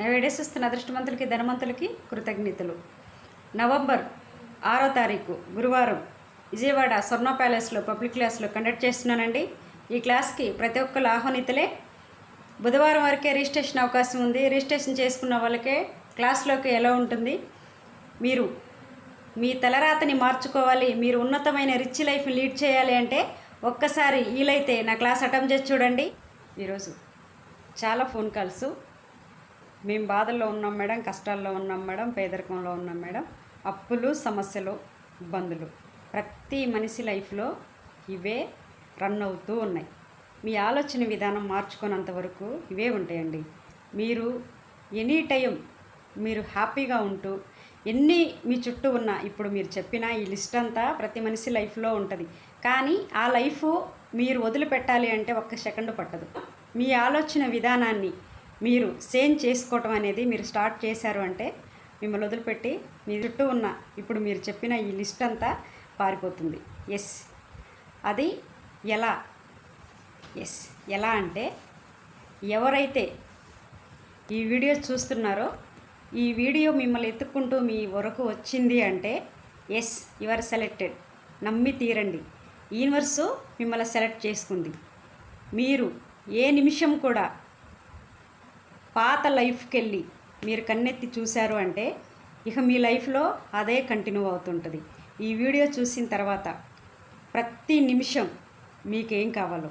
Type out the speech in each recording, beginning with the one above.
నవేడేసిస్తున్న అదృష్టవంతులకి ధనవంతులకి కృతజ్ఞతలు. నవంబర్ ఆరో తారీఖు గురువారం విజయవాడ స్వర్ణ ప్యాలెస్లో పబ్లిక్ క్లాస్లో కండక్ట్ చేస్తున్నానండి. ఈ క్లాస్కి ప్రతి ఒక్కరు ఆహ్వానితులే. బుధవారం వరకే రిజిస్ట్రేషన్ అవకాశం ఉంది. రిజిస్ట్రేషన్ చేసుకున్న వాళ్ళకే క్లాస్లోకి ఎలా ఉంటుంది? మీరు మీ తలరాతని మార్చుకోవాలి. మీరు ఉన్నతమైన రిచ్ లైఫ్ లీడ్ చేయాలి అంటే ఒక్కసారి వీలైతే నా క్లాస్ అటెంప్ట్ చేసి చూడండి. ఈరోజు చాలా ఫోన్ కాల్స్. మేము బాధల్లో ఉన్నాం మేడం కష్టాల్లో ఉన్నాం మేడం పేదరికంలో ఉన్నాం మేడం. అప్పులు సమస్యలు ఇబ్బందులు ప్రతి మనిషి లైఫ్లో ఇవే రన్ అవుతూ ఉన్నాయి. మీ ఆలోచన విధానం మార్చుకున్నంత వరకు ఇవే ఉంటాయండి. మీరు ఎనీ టైం మీరు హ్యాపీగా ఉంటూ ఎన్ని మీ చుట్టూ ఉన్న ఇప్పుడు మీరు చెప్పిన ఈ లిస్ట్ అంతా ప్రతి మనిషి లైఫ్లో ఉంటుంది. కానీ ఆ లైఫ్ మీరు వదిలిపెట్టాలి అంటే ఒక్క సెకండ్ పట్టదు. మీ ఆలోచన విధానాన్ని మీరు సేమ్ చేసుకోవటం అనేది మీరు స్టార్ట్ చేశారు అంటే మిమ్మల్ని వదిలిపెట్టి మీ చుట్టూ ఉన్న ఇప్పుడు మీరు చెప్పిన ఈ లిస్ట్ అంతా పారిపోతుంది. ఎస్. అది ఎలా? ఎస్. ఎలా అంటే ఎవరైతే ఈ వీడియో చూస్తున్నారో ఈ వీడియో మిమ్మల్ని ఎత్తుక్కుంటూ మీ వరకు వచ్చింది అంటే ఎస్ యువర్ సెలెక్టెడ్. నమ్మి తీరండి. యూనివర్సు మిమ్మల్ని సెలెక్ట్ చేసుకుంది. మీరు ఏ నిమిషం కూడా పాత లైఫ్కి వెళ్ళి మీరు కన్నెత్తి చూశారు అంటే ఇక మీ లైఫ్లో అదే కంటిన్యూ అవుతుంటుంది. ఈ వీడియో చూసిన తర్వాత ప్రతి నిమిషం మీకేం కావాలో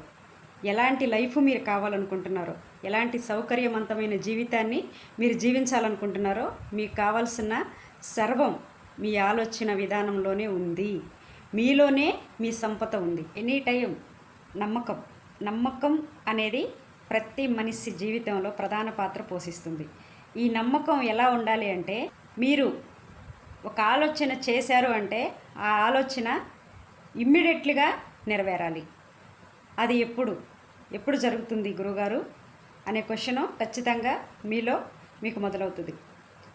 ఎలాంటి లైఫ్ మీరు కావాలనుకుంటున్నారో ఎలాంటి సౌకర్యవంతమైన జీవితాన్ని మీరు జీవించాలనుకుంటున్నారో మీకు కావాల్సిన సర్వం మీ ఆలోచన విధానంలోనే ఉంది. మీలోనే మీ సంపద ఉంది. ఎనీ టైం నమ్మకం నమ్మకం అనేది ప్రతి మనిషి జీవితంలో ప్రధాన పాత్ర పోషిస్తుంది. ఈ నమ్మకం ఎలా ఉండాలి అంటే మీరు ఒక ఆలోచన చేశారు అంటే ఆ ఆలోచన ఇమ్మీడియట్లీగా నెరవేరాలి. అది ఎప్పుడు? ఎప్పుడు జరుగుతుంది గురుగారు? అనే క్వశ్చను ఖచ్చితంగా మీలో మీకు మొదలవుతుంది.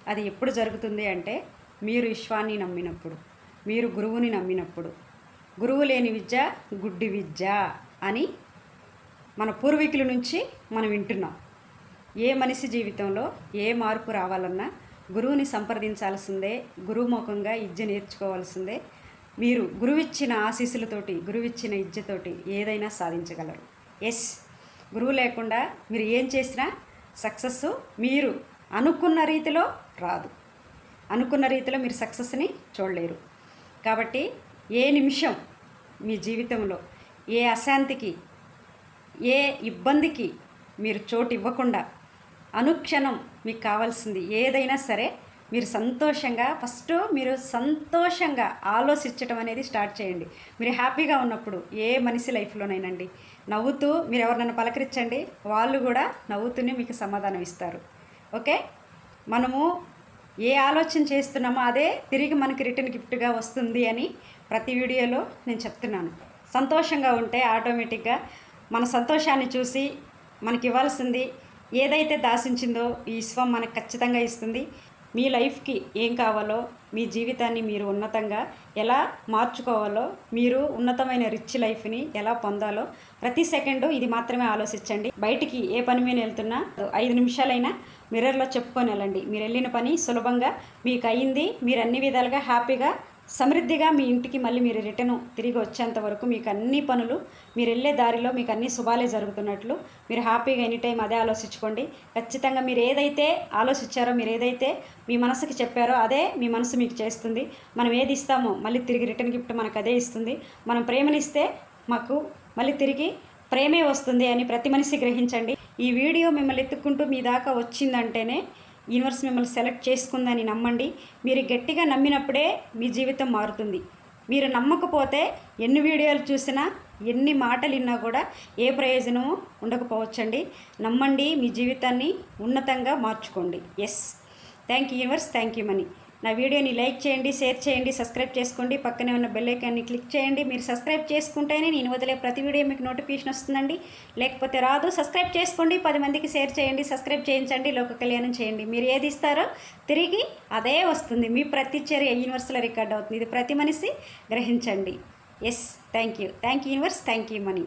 అది ఎప్పుడు జరుగుతుంది అంటే మీరు విశ్వాన్ని నమ్మినప్పుడు మీరు గురువుని నమ్మినప్పుడు. గురువు లేని విద్య గుడ్డి విద్య అని మన పూర్వీకుల నుంచి మనం వింటున్నాం. ఏ మనిషి జీవితంలో ఏ మార్పు రావాలన్నా గురువుని సంప్రదించాల్సిందే గురుముఖంగా విద్య నేర్చుకోవాల్సిందే. మీరు గురువిచ్చిన ఆశీస్సులతోటి గురువిచ్చిన విద్యతోటి ఏదైనా సాధించగలరు. ఎస్. గురువు లేకుండా మీరు ఏం చేసినా సక్సెస్ మీరు అనుకున్న రీతిలో రాదు. అనుకున్న రీతిలో మీరు సక్సెస్ని చూడలేరు. కాబట్టి ఏ నిమిషం మీ జీవితంలో ఏ అశాంతికి ఏ ఇబ్బందికి మీరు చోటు ఇవ్వకుండా అనుక్షణం మీకు కావాల్సింది ఏదైనా సరే మీరు సంతోషంగా ఫస్ట్ మీరు సంతోషంగా ఆలోచించడం అనేది స్టార్ట్ చేయండి. మీరు హ్యాపీగా ఉన్నప్పుడు ఏ మనిషి లైఫ్లోనైనండి నవ్వుతూ మీరు ఎవరినైనా పలకరించండి వాళ్ళు కూడా నవ్వుతూనే మీకు సమాధానం ఇస్తారు. ఓకే? మనము ఏ ఆలోచన చేస్తున్నామో అదే తిరిగి మనకి రిటర్న్ గిఫ్ట్గా వస్తుంది అని ప్రతి వీడియోలో నేను చెప్తున్నాను. సంతోషంగా ఉంటే ఆటోమేటిక్గా మన సంతోషాన్ని చూసి మనకి ఇవ్వాల్సింది ఏదైతే దాసించిందో ఈ విశ్వం మనకు ఖచ్చితంగా ఇస్తుంది. మీ లైఫ్కి ఏం కావాలో మీ జీవితాన్ని మీరు ఉన్నతంగా ఎలా మార్చుకోవాలో మీరు ఉన్నతమైన రిచ్ లైఫ్ని ఎలా పొందాలో ప్రతి సెకండు ఇది మాత్రమే ఆలోచించండి. బయటికి ఏ పని మీద వెళ్తున్నా ఐదు నిమిషాలైనా మిర్రర్లో చెప్పుకొని వెళ్ళండి. మీరు వెళ్ళిన పని సులభంగా మీకు అయింది. మీరు అన్ని విధాలుగా హ్యాపీగా సమృద్ధిగా మీ ఇంటికి మళ్ళీ మీరు రిటర్న్ తిరిగి వచ్చేంత వరకు మీకు అన్ని పనులు మీరు వెళ్ళే దారిలో మీకు అన్ని శుభాలే జరుగుతున్నట్లు. మీరు హ్యాపీగా ఎనీ టైం అదే ఆలోచించుకోండి. ఖచ్చితంగా మీరు ఏదైతే ఆలోచించారో మీరు ఏదైతే మీ మనసుకి చెప్పారో అదే మీ మనసు మీకు చేస్తుంది. మనం ఏది ఇస్తామో మళ్ళీ తిరిగి రిటర్న్ గిఫ్ట్ మనకు అదే ఇస్తుంది. మనం ప్రేమనిస్తే మాకు మళ్ళీ తిరిగి ప్రేమే వస్తుంది అని ప్రతి మనిషి గ్రహించండి. ఈ వీడియో మిమ్మల్ని ఎత్తుక్కుంటూ మీ దాకా వచ్చిందంటేనే యూనివర్స్ మిమ్మల్ని సెలెక్ట్ చేసుకుందని నమ్మండి. మీరు గట్టిగా నమ్మినప్పుడే మీ జీవితం మారుతుంది. మీరు నమ్మకపోతే ఎన్ని వీడియోలు చూసినా ఎన్ని మాటలు విన్నా కూడా ఏ ప్రయోజనము ఉండకపోవచ్చండి. నమ్మండి మీ జీవితాన్ని ఉన్నతంగా మార్చుకోండి. Yes thank you universe thank you money నా వీడియోని లైక్ చేయండి షేర్ చేయండి సబ్స్క్రైబ్ చేసుకోండి. పక్కనే ఉన్న బెల్లైకాన్ని క్లిక్ చేయండి. మీరు సబ్స్క్రైబ్ చేసుకుంటేనే నేను వదిలే ప్రతి వీడియో మీకు నోటిఫికేషన్ వస్తుందండి. లేకపోతే రాదు. సబ్స్క్రైబ్ చేసుకోండి. పది మందికి షేర్ చేయండి. సబ్స్క్రైబ్ చేయించండి. లోక కళ్యాణం చేయండి. మీరు ఏది ఇస్తారో తిరిగి అదే వస్తుంది. మీ ప్రతి చర్య యూనివర్స్లో రికార్డ్ అవుతుంది. ఇది ప్రతి మనిషి గ్రహించండి. Yes thank you thank you universe thank you money